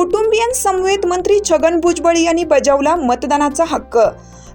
कुटुंबियांसमवेत मंत्री छगन भुजबळ यांनी बजावला मतदानाचा हक्क.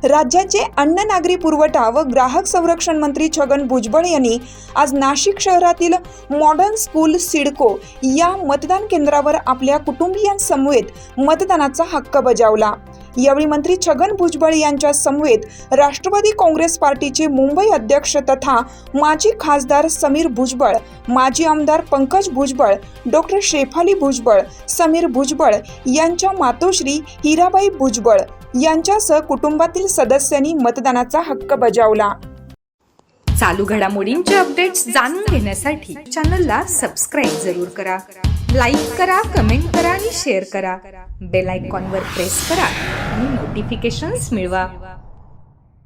राज्याचे अन्न नागरी पुरवठा व ग्राहक संरक्षण मंत्री छगन भुजबळ यांनी आज नाशिक शहरातील मॉडर्न स्कूल सिडको या मतदान केंद्रावर आपल्या कुटुंबियांसमवेत मतदानाचा हक्क बजावला. यावेळी मंत्री छगन भुजबळ यांच्या समवेत राष्ट्रवादी काँग्रेस पार्टीचे मुंबई अध्यक्ष तथा माजी खासदार समीर भुजबळ माजी आमदार पंकज भुजबळ डॉक्टर शेफाली भुजबळ समीर भुजबळ यांच्या मातोश्री हिराबाई भुजबळ यांच्यासह कुटुंबातील सदस्यांनी मतदानाचा हक्क बजावला. चालू घडामोडींचे अपडेट्स जाणून घेण्यासाठी चॅनलला सबस्क्राईब जरूर करा. लाईक करा कमेंट करा आणि शेअर करा. बेल आयकॉनवर प्रेस करा आणि नोटिफिकेशन्स मिळवा.